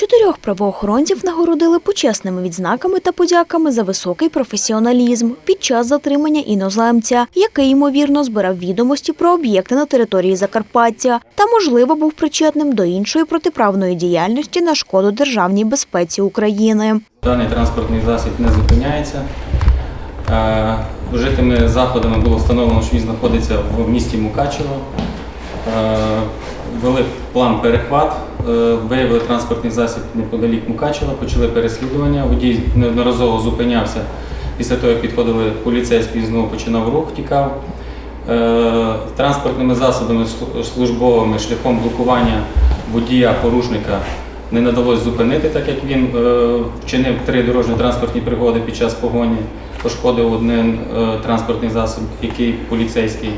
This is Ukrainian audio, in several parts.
Чотирьох правоохоронців нагородили почесними відзнаками та подяками за високий професіоналізм під час затримання іноземця, який ймовірно збирав відомості про об'єкти на території Закарпаття та, можливо, був причетним до іншої протиправної діяльності на шкоду державній безпеці України. Даний транспортний засіб не зупиняється. Е, Вжитими заходами було встановлено, що він знаходиться в місті Мукачево. Ввели план перехват, е, виявили транспортний засіб неподалік Мукачева, почали переслідування. Водій неодноразово зупинявся. Після того, як підходили поліцейські, знову починав рух, тікав. Е, Транспортними засобами службовими шляхом блокування водія порушника не надалось зупинити, так як він е, вчинив три дорожньо-транспортні пригоди під час погоні, пошкодив один транспортний засіб, який поліцейський.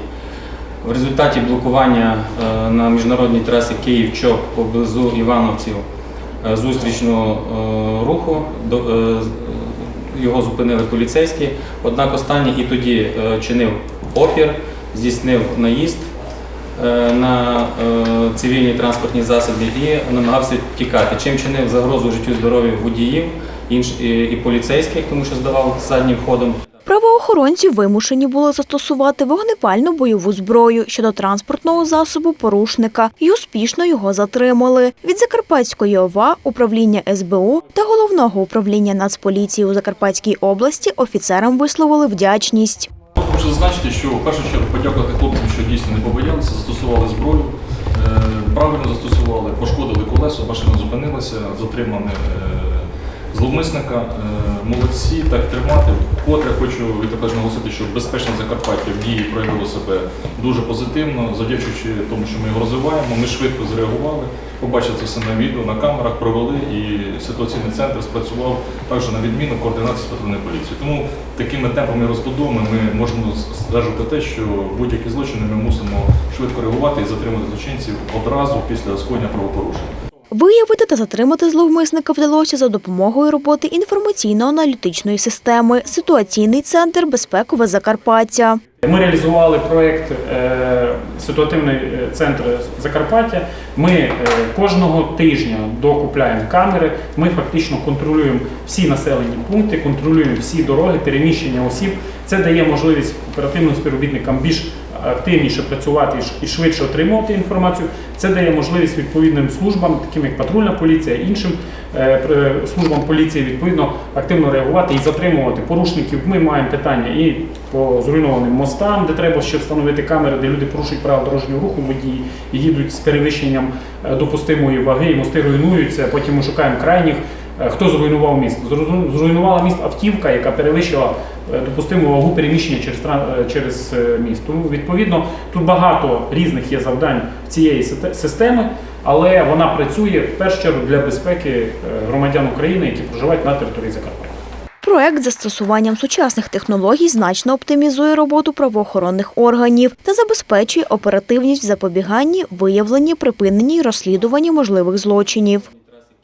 В результаті блокування е, на міжнародній трасі Київ-Чоп поблизу Івановців е, зустрічного е, руху його зупинили поліцейські. Однак останній і тоді чинив опір, здійснив наїзд на цивільні транспортні засоби і намагався тікати. Чим чинив загрозу життю здоров'ю водіїв і поліцейських, тому що здавав заднім ходом. Правоохоронці вимушені були застосувати вогнепальну бойову зброю щодо транспортного засобу порушника і успішно його затримали. Від Закарпатської ОВА, управління СБУ та головного управління Нацполіції у Закарпатській області офіцерам висловили вдячність. Хочу зазначити, що в першу чергу подякувати хлопцям, що дійсно не побоялися, застосували зброю, е, правильно застосували, пошкодили колесо, машина зупинилася, затримали е, зловмисника. Е, Молодці, так тримати. Вкотре хочу також наголосити, що безпечне Закарпаття в дії проявило себе дуже позитивно, завдячуючи тому, що ми його розвиваємо. Ми швидко зреагували, побачили це все на відео, на камерах, провели і ситуаційний центр спрацював також на відміну координації з патрульною поліцією. Тому такими темпами розбудовами ми можемо стверджувати те, що будь-які злочини ми мусимо швидко реагувати і затримати злочинців одразу після скоєння правопорушень. Виявити та затримати зловмисника вдалося за допомогою роботи інформаційно-аналітичної системи Ситуаційний центр безпекове Закарпаття. Ми реалізували проєкт е, ситуативний е, центр Закарпаття. Ми е, кожного тижня докупляємо камери. Ми фактично контролюємо всі населені пункти, контролюємо всі дороги, переміщення осіб. Це дає можливість оперативним співробітникам більш активніше працювати і швидше отримувати інформацію. Це дає можливість відповідним службам, таким як патрульна поліція, іншим е, службам поліції, відповідно активно реагувати і затримувати порушників. Ми маємо питання і по зруйнованим мостам, де треба ще встановити камери, де люди порушують правила дорожнього руху, водії їдуть з перевищенням е, допустимої ваги, і мости руйнуються. Потім ми шукаємо крайніх. Е, Хто зруйнував міст? Зруйнувала міст автівка, яка перевищила е, допустиму вагу переміщення через е, через міст. Тому відповідно тут багато різних є завдань цієї системи, але вона працює в першу чергу для безпеки громадян України, які проживають на території Закарпаття. Проект застосуванням сучасних технологій значно оптимізує роботу правоохоронних органів та забезпечує оперативність в запобіганні, виявленні, припиненні й розслідуванні можливих злочинів.